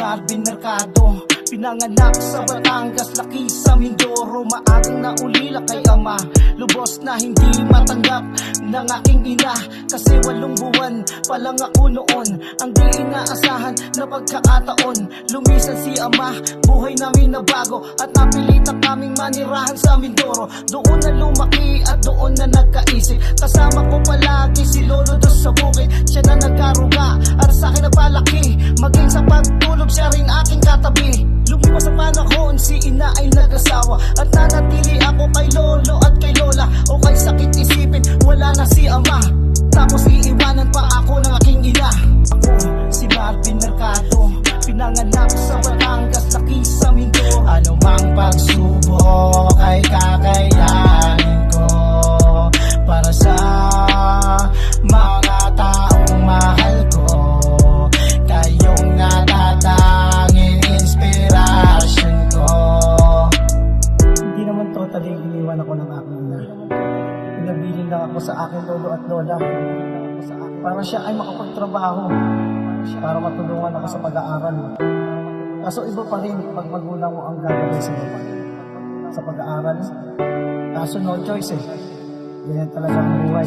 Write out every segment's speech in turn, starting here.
Marvin Mercado Pinanganak sa Batangas, laki sa Mindoro Maagang naulila kay ama Lubos na hindi matanggap ng aking ina Kasi walong buwan pa lang ako noon Ang di inaasahan na pagkakataon Lumisan si ama, buhay namin na bago At napilitan kaming manirahan sa Mindoro Doon na lumaki at doon na nagkaisip Kasama ko palagi ay nag-asawa At nanatili ako kay lolo at kay lola. O kay sakit isipin, wala na si ama. Tapos iiwanan pa ako ng aking ina. Ako, si Marvin Mercado Pinanganak sa Batangas, laki sa Mindoro Ano mang pagsubok ay kakayanin ko Para sa mga ako sa aking lolo at lola. Para siya ay makapagtrabaho. Para matulungan ako sa pag-aaral. Kaso iba pa rin pag magulang mo ang gagawin sa iyo. Sa pag-aaral Kaso no choice eh. Ganyan talaga ang buhay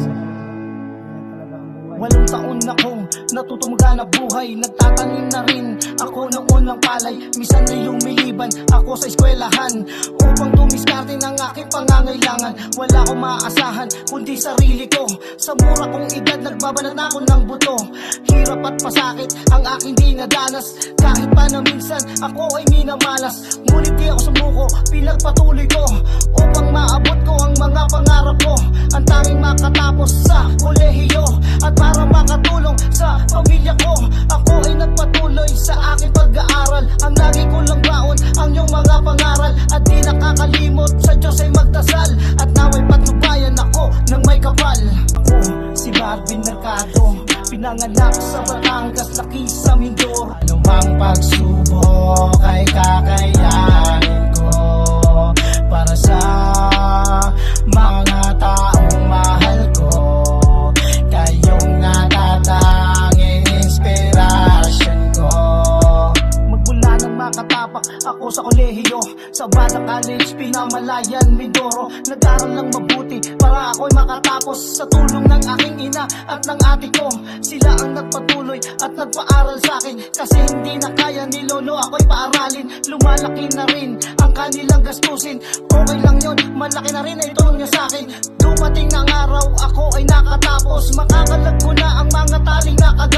Walong taon na kong natutumga na buhay Nagtatanim na rin. Ako ng unang palay Misan ay lumiliban ako sa eskwelahan Upang dumiskarte ng aking pangangailangan. Wala akong maaasahan kundi sarili ko. Sa mura kong edad nagbabanat na ako ng buto. Hirap at pasakit ang aking dinadanas. Kahit pa na minsan ako ay minamalas. Ngunit di ako sumuko, pinagpatuloy ko. Upang maabot ko ang mga pangarap Ang lagi ko lang baon ang iyong mga pangaral. At di nakakalimot sa Diyos ay magdasal. At naway patnubayan ako ng may kapal. Ako si Marvin Mercado Pinanganak sa Batangas, laki sa Mindoro. Ano mang Sa Bata College, Pinamalayan, Mindoro Nag-aral lang mabuti para ako'y makatapos Sa tulong ng aking ina at ng ate ko. Sila ang nagpatuloy at nagpaaral sa akin. Kasi hindi na kaya ni Lolo ako'y paaralin. Lumalaki na rin ang kanilang gastusin. Okay lang yun, malaki na rin ay tulong niya sa akin. Dumating ng araw, ako ay nakatapos. Makakalag ko na ang mga taling nakagapos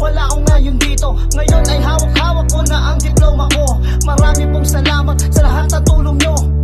Wala ako ngayon dito. Ngayon ay hawak-hawak ko na ang diploma ko. Marami pong salamat sa lahat ng tulong nyo.